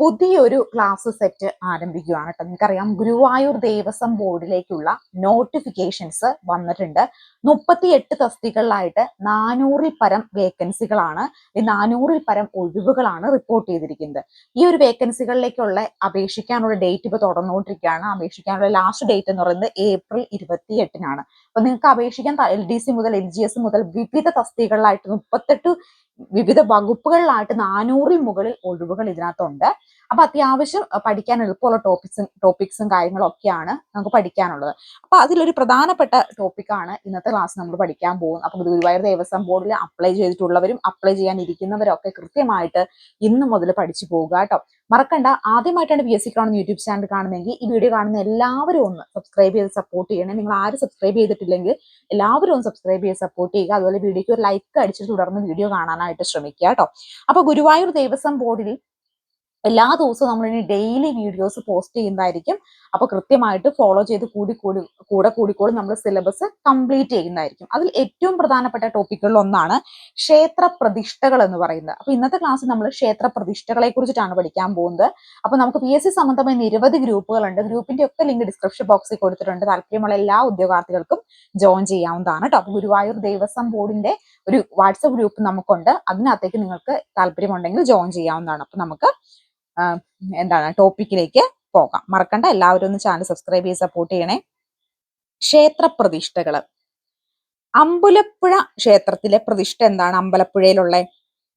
പുതിയൊരു class set ആരംഭിക്കുകയാണ് കേട്ടോ. നിങ്ങൾക്കറിയാം ഗുരുവായൂർ ദേവസ്വം ബോർഡിലേക്കുള്ള നോട്ടിഫിക്കേഷൻസ് വന്നിട്ടുണ്ട്. മുപ്പത്തിയെട്ട് തസ്തികളിലായിട്ട് നാനൂറിൽ പരം വേക്കൻസികളാണ് നാനൂറിൽ പരം ഒഴിവുകളാണ് റിപ്പോർട്ട് ചെയ്തിരിക്കുന്നത്. ഈ ഒരു വേക്കൻസികളിലേക്കുള്ള അപേക്ഷിക്കാനുള്ള ഡേറ്റ് ഇപ്പോൾ തുടർന്നുകൊണ്ടിരിക്കുകയാണ്. അപേക്ഷിക്കാനുള്ള ലാസ്റ്റ് ഡേറ്റ് എന്ന് പറയുന്നത് ഏപ്രിൽ ഇരുപത്തി എട്ടിനാണ് അപ്പൊ നിങ്ങൾക്ക് അപേക്ഷിക്കാൻ എൽ ഡി സി മുതൽ എൽ ജി എസ് മുതൽ വിവിധ തസ്തികളിലായിട്ട് മുപ്പത്തെട്ട് വിവിധ വകുപ്പുകളിലായിട്ട് നാനൂറിൽ മുകളിൽ ഒഴിവുകൾ ഇതിനകത്തുണ്ട്. അപ്പൊ അത്യാവശ്യം പഠിക്കാൻ എളുപ്പമുള്ള ടോപ്പിക്സും ടോപ്പിക്സും കാര്യങ്ങളും ഒക്കെയാണ് നമുക്ക് പഠിക്കാനുള്ളത്. അപ്പൊ അതിലൊരു പ്രധാനപ്പെട്ട ടോപ്പിക്കാണ് ഇന്നത്തെ ക്ലാസ് നമ്മൾ പഠിക്കാൻ പോകുന്നത്. അപ്പൊ ഗുരുവായൂർ ദേവസ്വം ബോർഡിൽ അപ്ലൈ ചെയ്തിട്ടുള്ളവരും അപ്ലൈ ചെയ്യാൻ ഇരിക്കുന്നവരും ഒക്കെ കൃത്യമായിട്ട് ഇന്ന് മുതൽ പഠിച്ചു പോകുക കേട്ടോ. മറക്കണ്ട ആദ്യമായിട്ടാണ് പി എസ് സി കാണുന്ന യൂട്യൂബ് ചാനൽ കാണുന്നതെങ്കിൽ ഈ വീഡിയോ കാണുന്ന എല്ലാവരും ഒന്ന് സബ്സ്ക്രൈബ് ചെയ്ത് സപ്പോർട്ട് ചെയ്യണേ. നിങ്ങൾ ആരും സബ്സ്ക്രൈബ് ചെയ്തിട്ടില്ലെങ്കിൽ എല്ലാവരും ഒന്ന് സബ്സ്ക്രൈബ് ചെയ്ത് സപ്പോർട്ട് ചെയ്യുക. അതുപോലെ വീഡിയോയ്ക്ക് ഒരു ലൈക്ക് അടിച്ചിട്ട് തുടർന്ന് വീഡിയോ കാണാനായിട്ട് ശ്രമിക്കുക കേട്ടോ. അപ്പൊ ഗുരുവായൂർ ദേവസ്വം ബോർഡിൽ എല്ലാ ദിവസവും നമ്മൾ ഇനി ഡെയിലി വീഡിയോസ് പോസ്റ്റ് ചെയ്യുന്നതായിരിക്കും. അപ്പൊ കൃത്യമായിട്ട് ഫോളോ ചെയ്ത് കൂടി കൂടി കൂടെ കൂടിക്കൂടി നമ്മൾ സിലബസ് കംപ്ലീറ്റ് ചെയ്യുന്നതായിരിക്കും. അതിൽ ഏറ്റവും പ്രധാനപ്പെട്ട ടോപ്പിക്കുകളിൽ ഒന്നാണ് ക്ഷേത്ര പ്രതിഷ്ഠകൾ എന്ന് പറയുന്നത്. അപ്പൊ ഇന്നത്തെ ക്ലാസ് നമ്മൾ ക്ഷേത്ര പ്രതിഷ്ഠകളെ കുറിച്ചിട്ടാണ് പഠിക്കാൻ പോകുന്നത്. അപ്പൊ നമുക്ക് പി എസ് സി സംബന്ധമായ നിരവധി ഗ്രൂപ്പുകളുണ്ട് ഗ്രൂപ്പിന്റെ ഒക്കെ ലിങ്ക് ഡിസ്ക്രിപ്ഷൻ ബോക്സിൽ കൊടുത്തിട്ടുണ്ട്. താല്പര്യമുള്ള എല്ലാ ഉദ്യോഗാർത്ഥികൾക്കും ജോയിൻ ചെയ്യാവുന്നതാണ് കേട്ടോ അപ്പൊ ഗുരുവായൂർ ദേവസ്വം ബോർഡിന്റെ ഒരു വാട്സപ്പ് ഗ്രൂപ്പ് നമുക്കുണ്ട്. അതിനകത്തേക്ക് നിങ്ങൾക്ക് താല്പര്യമുണ്ടെങ്കിൽ ജോയിൻ ചെയ്യാവുന്നതാണ്. അപ്പൊ നമുക്ക് എന്താണ് ടോപ്പിക്കിലേക്ക് പോകാം. മറക്കണ്ട എല്ലാവരും ഒന്ന് ചാനൽ സബ്സ്ക്രൈബ് ചെയ്ത് സപ്പോർട്ട് ചെയ്യണേ. ക്ഷേത്ര പ്രതിഷ്ഠകൾ അമ്പലപ്പുഴ ക്ഷേത്രത്തിലെ പ്രതിഷ്ഠ എന്താണ്? അമ്പലപ്പുഴയിലുള്ള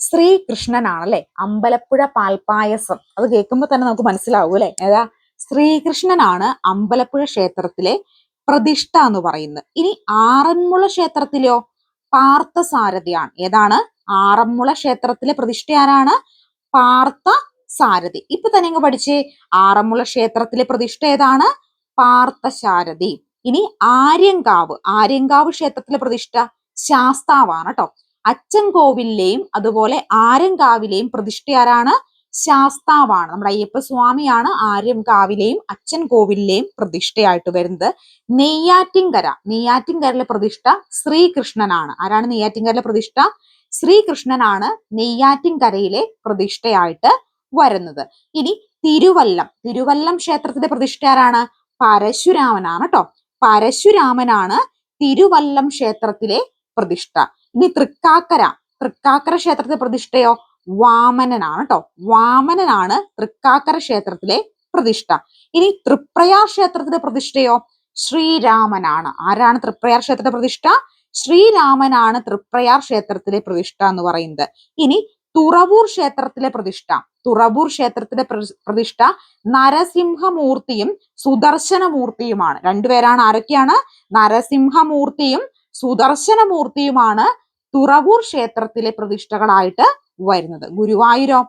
ശ്രീകൃഷ്ണനാണ് അമ്പലപ്പുഴ പാൽപായസം അത് കേൾക്കുമ്പോൾ തന്നെ നമുക്ക് മനസ്സിലാവും അല്ലെ? ഏതാ? ശ്രീകൃഷ്ണനാണ് അമ്പലപ്പുഴ ക്ഷേത്രത്തിലെ പ്രതിഷ്ഠ എന്ന് പറയുന്നത്. ഇനി ആറന്മുള ക്ഷേത്രത്തിലെയോ? പാർത്ഥസാരഥിയാണ്. ഏതാണ്? ആറന്മുള ക്ഷേത്രത്തിലെ പ്രതിഷ്ഠ ആരാണ് പാർത്ഥ സാരഥി. ഇപ്പൊ തന്നെ അങ്ങ് പഠിച്ചേ. ആറന്മുള ക്ഷേത്രത്തിലെ പ്രതിഷ്ഠ ഏതാണ്? പാർത്ഥശാരഥി ഇനി ആര്യങ്കാവ്. ആര്യങ്കാവ് ക്ഷേത്രത്തിലെ പ്രതിഷ്ഠ ശാസ്താവാണ് കേട്ടോ അച്ചൻകോവിലെയും അതുപോലെ ആര്യങ്കാവിലെയും പ്രതിഷ്ഠ ആരാണ്? ശാസ്താവാണ്. നമ്മുടെ അയ്യപ്പ സ്വാമിയാണ് ആര്യങ്കാവിലെയും അച്ചൻകോവിലെയും പ്രതിഷ്ഠയായിട്ട് വരുന്നത്. നെയ്യാറ്റിൻകര. നെയ്യാറ്റിൻകരയിലെ പ്രതിഷ്ഠ ശ്രീകൃഷ്ണനാണ്. ആരാണ് നെയ്യാറ്റിൻകരയിലെ പ്രതിഷ്ഠ? ശ്രീകൃഷ്ണനാണ് നെയ്യാറ്റിൻകരയിലെ പ്രതിഷ്ഠയായിട്ട് വരുന്നത്. ഇനി തിരുവല്ലം. തിരുവല്ലം ക്ഷേത്രത്തിന്റെ പ്രതിഷ്ഠ ആരാണ് പരശുരാമനാണ് കേട്ടോ പരശുരാമനാണ് തിരുവല്ലം ക്ഷേത്രത്തിലെ പ്രതിഷ്ഠ. ഇനി തൃക്കാക്കര. തൃക്കാക്കര ക്ഷേത്രത്തിലെ പ്രതിഷ്ഠയോ? വാമനനാണ് കേട്ടോ വാമനനാണ് തൃക്കാക്കര ക്ഷേത്രത്തിലെ പ്രതിഷ്ഠ. ഇനി തൃപ്രയാർ ക്ഷേത്രത്തിന്റെ പ്രതിഷ്ഠയോ? ശ്രീരാമനാണ്. ആരാണ് തൃപ്രയാർ ക്ഷേത്രത്തിന്റെ പ്രതിഷ്ഠ? ശ്രീരാമനാണ് തൃപ്രയാർ ക്ഷേത്രത്തിലെ പ്രതിഷ്ഠ എന്ന് പറയുന്നത്. ഇനി തുറവൂർ ക്ഷേത്രത്തിലെ പ്രതിഷ്ഠ. തുറവൂർ ക്ഷേത്രത്തിലെ പ്ര- പ്രതിഷ്ഠ നരസിംഹമൂർത്തിയും സുദർശനമൂർത്തിയുമാണ്. രണ്ടുപേരാണ് ആരൊക്കെയാണ്? നരസിംഹമൂർത്തിയും സുദർശനമൂർത്തിയുമാണ് തുറവൂർ ക്ഷേത്രത്തിലെ പ്രതിഷ്ഠകളായിട്ട് വരുന്നത്. ഗുരുവായൂരോ?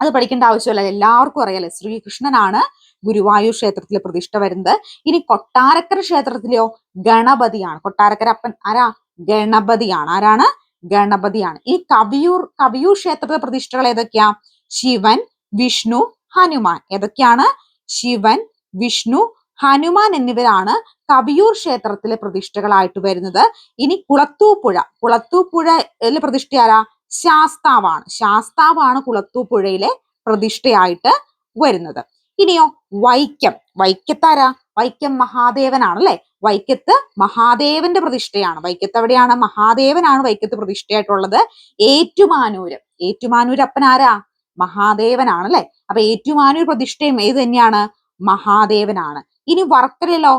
അത് പഠിക്കേണ്ട ആവശ്യമില്ല. എല്ലാവർക്കും അറിയാലേ. ശ്രീകൃഷ്ണനാണ് ഗുരുവായൂർ ക്ഷേത്രത്തിലെ പ്രതിഷ്ഠ വരുന്നത്. ഇനി കൊട്ടാരക്കര ക്ഷേത്രത്തിലെയോ ഗണപതിയാണ്. കൊട്ടാരക്കര അപ്പൻ ആരാ? ഗണപതിയാണ്. ആരാണ്? ഗണപതിയാണ്. ഈ കവിയൂർ കവിയൂർ ക്ഷേത്രത്തിലെ പ്രതിഷ്ഠകൾ ഏതൊക്കെയാ? ശിവൻ വിഷ്ണു ഹനുമാൻ. ഏതൊക്കെയാണ്? ശിവൻ വിഷ്ണു ഹനുമാൻ എന്നിവരാണ് കവിയൂർ ക്ഷേത്രത്തിലെ പ്രതിഷ്ഠകളായിട്ട് വരുന്നത്. ഇനി കുളത്തൂപ്പുഴ. കുളത്തൂപ്പുഴയിലെ പ്രതിഷ്ഠ ആരാ? ശാസ്താവാണ്. ശാസ്താവാണ് കുളത്തൂപ്പുഴയിലെ പ്രതിഷ്ഠയായിട്ട് വരുന്നത്. ഇനിയോ വൈക്കം. വൈക്കത്താരാ? വൈക്കം മഹാദേവനാണ് അല്ലെ വൈക്കത്ത് മഹാദേവന്റെ പ്രതിഷ്ഠയാണ്. വൈക്കത്ത് എവിടെയാണ്? മഹാദേവനാണ് വൈക്കത്ത് പ്രതിഷ്ഠയായിട്ടുള്ളത്. ഏറ്റുമാനൂര്. അപ്പൻ ആരാ? മഹാദേവനാണ് അല്ലെ അപ്പൊ ഏറ്റുമാനൂർ പ്രതിഷ്ഠയും ഏത് തന്നെയാണ്? മഹാദേവനാണ്. ഇനി വർക്കലയിലോ?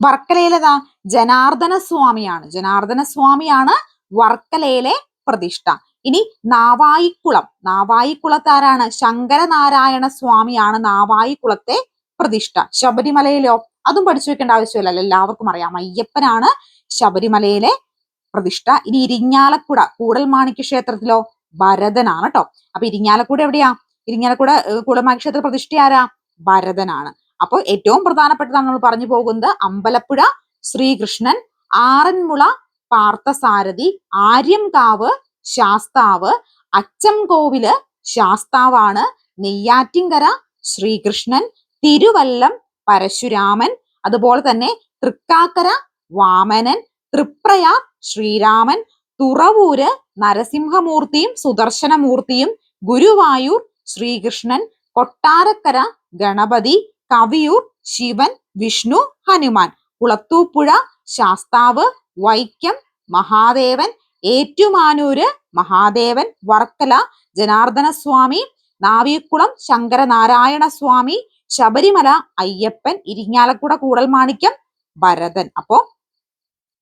വർക്കലയിലേതാ? ജനാർദ്ദന സ്വാമിയാണ് ജനാർദ്ദന സ്വാമിയാണ് വർക്കലയിലെ പ്രതിഷ്ഠ. ഇനി നാവായിക്കുളം. നാവായിക്കുളത്ത് ആരാണ് ശങ്കരനാരായണ സ്വാമിയാണ് നാവായിക്കുളത്തെ പ്രതിഷ്ഠ. ശബരിമലയിലോ? അതും പഠിച്ചു വെക്കേണ്ട ആവശ്യമില്ലല്ലോ എല്ലാവർക്കും അറിയാം. അയ്യപ്പനാണ് ശബരിമലയിലെ പ്രതിഷ്ഠ. ഇനി ഇരിങ്ങാലക്കുട കൂടൽമാണിക്യ ക്ഷേത്രത്തിലോ? ഭരതനാണ് കേട്ടോ അപ്പൊ ഇരിഞ്ഞാലക്കുട എവിടെയാ? ഇരിഞ്ഞാലക്കുട കൂടൽമാണിക്യ ക്ഷേത്ര പ്രതിഷ്ഠ ആരാ? ഭരതനാണ്. അപ്പോൾ ഏറ്റവും പ്രധാനപ്പെട്ടതാണ് നമ്മൾ പറഞ്ഞു പോകുന്നത് അമ്പലപ്പുഴ ശ്രീകൃഷ്ണൻ ആറന്മുള പാർത്ഥസാരഥി ആര്യംകാവ് ശാസ്താവ് അച്ചംകോവിൽ ശാസ്താവാണ് നെയ്യാറ്റിൻകര ശ്രീകൃഷ്ണൻ തിരുവല്ലം പരശുരാമൻ അതുപോലെ തന്നെ തൃക്കാക്കര വാമനൻ തൃപ്രയാർ ശ്രീരാമൻ തുറവൂര് നരസിംഹമൂർത്തിയും സുദർശനമൂർത്തിയും ഗുരുവായൂർ ശ്രീകൃഷ്ണൻ കൊട്ടാരക്കര ഗണപതി കവിയൂർ ശിവൻ വിഷ്ണു ഹനുമാൻ കുളത്തൂപ്പുഴ ശാസ്താവ് വൈക്കം മഹാദേവൻ ഏറ്റുമാനൂര് മഹാദേവൻ വർക്കല ജനാർദ്ദന സ്വാമി നാവിക്കുളം ശങ്കരനാരായണ സ്വാമി ശബരിമല അയ്യപ്പൻ ഇരിങ്ങാലക്കുട കൂടൽമാണിക്യം ഭരതൻ. അപ്പോ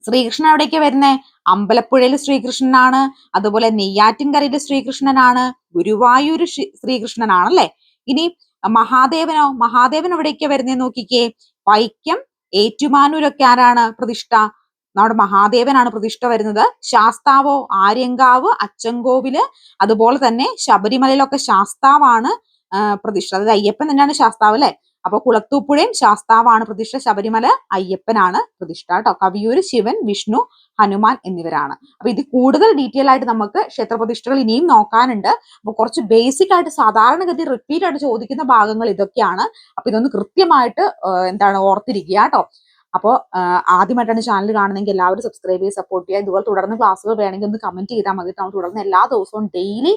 ശ്രീകൃഷ്ണൻ എവിടേക്ക് വരുന്നേ? അമ്പലപ്പുഴയിൽ ശ്രീകൃഷ്ണനാണ് അതുപോലെ നെയ്യാറ്റിൻകരയിൽ ശ്രീകൃഷ്ണനാണ് ഗുരുവായൂർ ശ്രീകൃഷ്ണനാണ് അല്ലെ ഇനി മഹാദേവനോ മഹാദേവൻ എവിടേക്ക് വരുന്നേ നോക്കിക്കേ? വൈക്കം ഏറ്റുമാനൂരൊക്കെ ആരാണ് പ്രതിഷ്ഠ? നമ്മുടെ മഹാദേവനാണ് പ്രതിഷ്ഠ വരുന്നത്. ശാസ്താവോ ആര്യങ്കാവ് അച്ചൻകോവിൽ അതുപോലെ തന്നെ ശബരിമലയിലൊക്കെ ശാസ്താവാണ് പ്രതിഷ്ഠ. അതായത് അയ്യപ്പൻ തന്നെയാണ് ശാസ്താവ് അല്ലെ? അപ്പൊ കുളത്തൂപ്പുഴയും ശാസ്താവാണ് പ്രതിഷ്ഠ. ശബരിമല അയ്യപ്പനാണ് പ്രതിഷ്ഠ കേട്ടോ. കവിയൂര് ശിവൻ വിഷ്ണു ഹനുമാൻ എന്നിവരാണ്. അപ്പൊ ഇത് കൂടുതൽ ഡീറ്റെയിൽ ആയിട്ട് നമുക്ക് ക്ഷേത്രപ്രതിഷ്ഠകൾ ഇനിയും നോക്കാനുണ്ട്. അപ്പൊ കുറച്ച് ബേസിക് ആയിട്ട് സാധാരണഗതി റിപ്പീറ്റ് ആയിട്ട് ചോദിക്കുന്ന ഭാഗങ്ങൾ ഇതൊക്കെയാണ്. അപ്പൊ ഇതൊന്ന് കൃത്യമായിട്ട് എന്താണ് ഓർത്തിരിക്കുക കേട്ടോ. അപ്പോൾ ആദ്യമായിട്ടാണ് ചാനൽ കാണുന്നതെങ്കിൽ എല്ലാവരും സബ്സ്ക്രൈബ് ചെയ്ത് സപ്പോർട്ട് ചെയ്യുക. ഇതുപോലെ തുടർന്ന് ക്ലാസ്സുകൾ വേണമെങ്കിൽ ഒന്ന് കമന്റ് ചെയ്താൽ മതി നമ്മൾ തുടർന്ന് എല്ലാ ദിവസവും ഡെയിലി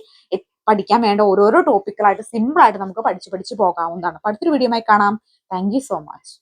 പഠിക്കാൻ വേണ്ട ഓരോരോ ടോപ്പിക്കുകളായിട്ട് സിമ്പിളായിട്ട് നമുക്ക് പഠിച്ച് പഠിച്ച് പോകാവുന്നതാണ്. അടുത്തൊരു വീഡിയോ കാണാം. Thank so much